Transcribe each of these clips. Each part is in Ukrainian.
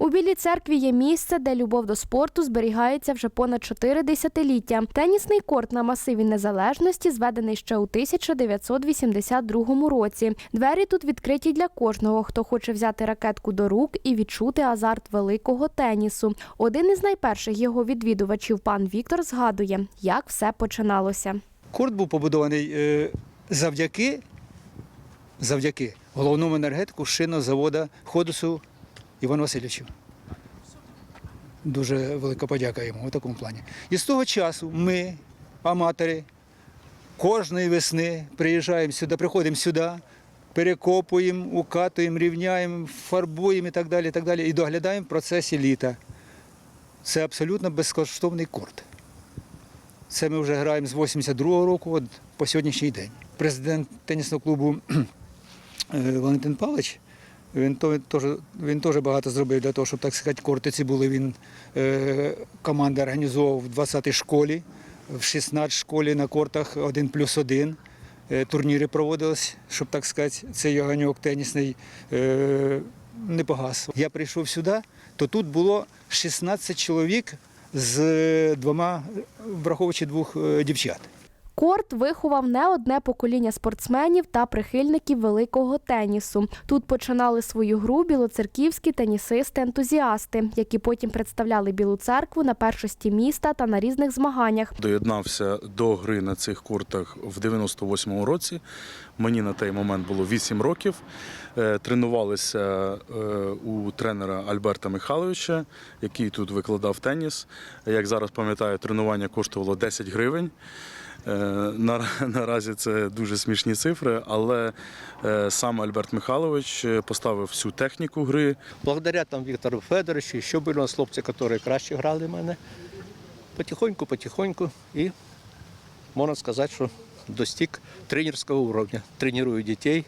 У Білій церкві є місце, де любов до спорту зберігається вже понад чотири десятиліття. Тенісний корт на масиві незалежності зведений ще у 1982 році. Двері тут відкриті для кожного, хто хоче взяти ракетку до рук і відчути азарт великого тенісу. Один із найперших його відвідувачів, пан Віктор, згадує, як все починалося. Корт був побудований е, завдяки, завдяки головному енергетику шинозавода Ходусу Івану Васильовичу. Дуже велика подяка йому у такому плані. І з того часу ми, аматори, кожної весни приїжджаємо сюди, приходимо сюди, перекопуємо, укатуємо, рівняємо, фарбуємо і так далі, і так далі, і доглядаємо в процесі літа. Це абсолютно безкоштовний корт. Це ми вже граємо з 82-го року от, по сьогоднішній день. Президент тенісного клубу е, Валентин Павлович, він, теж, він теж багато зробив для того, щоб, так сказати, корти ці були. Він е, команди організовував в 20-й школі, в 16 школі на кортах 1 плюс 1. Е, Турніри проводились, щоб, так сказати, цей оганьок тенісний е, не погас. Я прийшов сюди, то тут було 16 чоловік з е, двома, враховуючи двох е, дівчат. Корт виховав не одне покоління спортсменів та прихильників великого тенісу. Тут починали свою гру білоцерківські тенісисти-ентузіасти, які потім представляли Білу церкву на першості міста та на різних змаганнях. Доєднався до гри на цих кортах в 98-му році. Мені на той момент було 8 років. Е, Тренувалися е, у тренера Альберта Михайловича, який тут викладав теніс. Як зараз пам'ятаю, тренування коштувало 10 гривень. Е, на- Наразі це дуже смішні цифри, але е, сам Альберт Михайлович е, поставив всю техніку гри, Благодаря там Віктору Федоровичу, ще були у нас хлопці, які краще грали в мене. Потихоньку, потихоньку і можна сказати, що достиг тренерського уровня. Тренірую дітей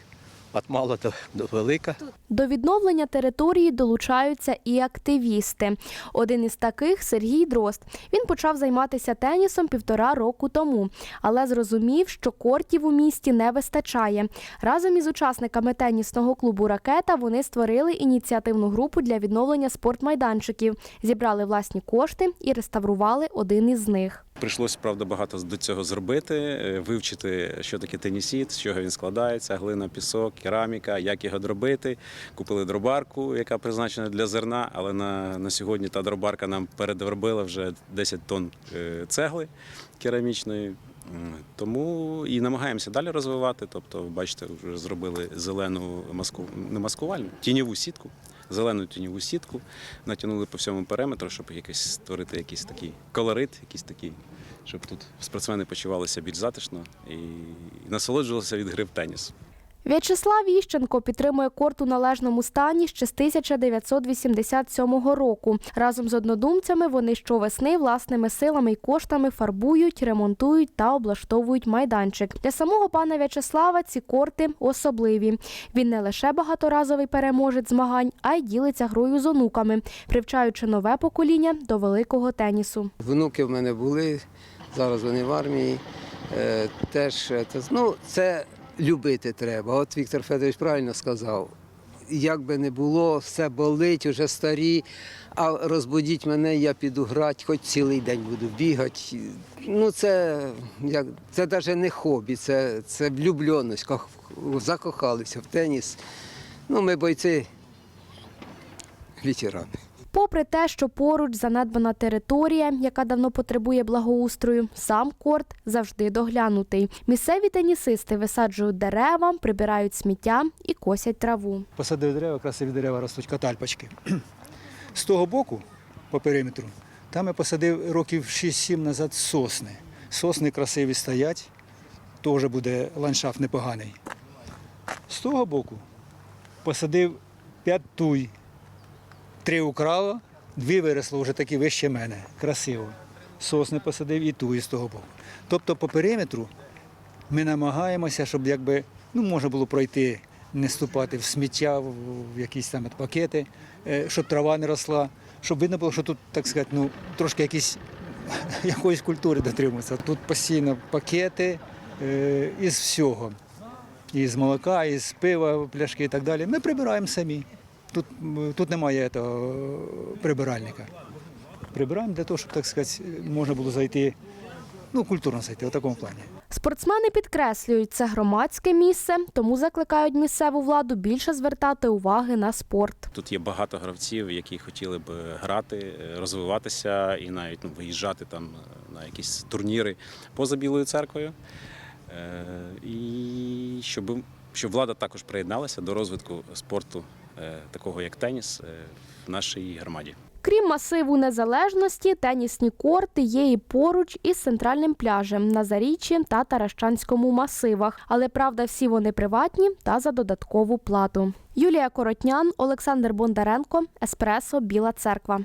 від мала до, до велика. До відновлення території долучаються і активісти. Один із таких Сергій Дрозд. Він почав займатися тенісом півтора року тому, але зрозумів, що кортів у місті не вистачає. Разом із учасниками тенісного клубу Ракета вони створили ініціативну групу для відновлення спортмайданчиків, зібрали власні кошти і реставрували один із них. Прийшлося, правда, багато до цього зробити, е, вивчити, що таке тенісіт, з чого він складається, глина, пісок, кераміка, як його дробити. Купили дробарку, яка призначена для зерна, але на, на сьогодні та дробарка нам передробила вже 10 тонн е, цегли керамічної. Тому і намагаємося далі розвивати. Тобто, бачите, вже зробили зелену маску, не маскувальну, тіньову сітку, зелену тіньову сітку, натягнули по всьому периметру, щоб якось створити якийсь такий колорит, якийсь такий, щоб тут спортсмени почувалися більш затишно і насолоджувалися від гри в теніс. В'ячеслав Іщенко підтримує корт у належному стані ще з 1987 року. Разом з однодумцями вони щовесни власними силами й коштами фарбують, ремонтують та облаштовують майданчик. Для самого пана В'ячеслава ці корти особливі. Він не лише багаторазовий переможець змагань, а й ділиться грою з онуками, привчаючи нове покоління до великого тенісу. Внуки в мене були, зараз вони в армії. Е, теж е, ну, це любити треба. От Віктор Федорович правильно сказав. Як би не було, все болить, вже старі, а розбудіть мене, я піду грати, хоч цілий день буду бігати. Ну, це, як, це навіть не хобі, це, це влюбленість, закохалися в теніс. Ну, ми бойці ветерани. Попри те, що поруч занедбана територія, яка давно потребує благоустрою, сам корт завжди доглянутий. Місцеві тенісисти висаджують дерева, прибирають сміття і косять траву. Посадив дерева, красиві дерева ростуть катальпочки. З того боку, по периметру, там я посадив років 6-7 назад сосни. Сосни красиві стоять, теж буде ландшафт непоганий. З того боку посадив 5 туй. Три украло, дві виросло вже такі вище мене. Красиво. Сосни посадив і туї з того боку. Тобто по периметру ми намагаємося, щоб якби ну, можна було пройти, не ступати в сміття, в якісь там пакети, е, щоб трава не росла, щоб видно було, що тут, так сказати, ну, трошки якісь, якоїсь культури дотримуються. Тут постійно пакети е, із всього. Із молока, із пива, пляшки і так далі. Ми прибираємо самі. Тут, тут немає того, прибиральника. Прибираємо для того, щоб, так сказати, можна було зайти, ну, культурно зайти, в такому плані. Спортсмени підкреслюють, це громадське місце, тому закликають місцеву владу більше звертати уваги на спорт. Тут є багато гравців, які хотіли б грати, розвиватися і навіть ну, виїжджати там на якісь турніри поза Білою церквою. Е, І щоб, щоб влада також приєдналася до розвитку спорту, е, такого як теніс, е, в нашій громаді. Крім масиву незалежності, тенісні корти є і поруч із центральним пляжем на Заріччі та Таращанському масивах. Але правда, всі вони приватні та за додаткову плату. Юлія Коротнян, Олександр Бондаренко, Еспресо, Біла Церква.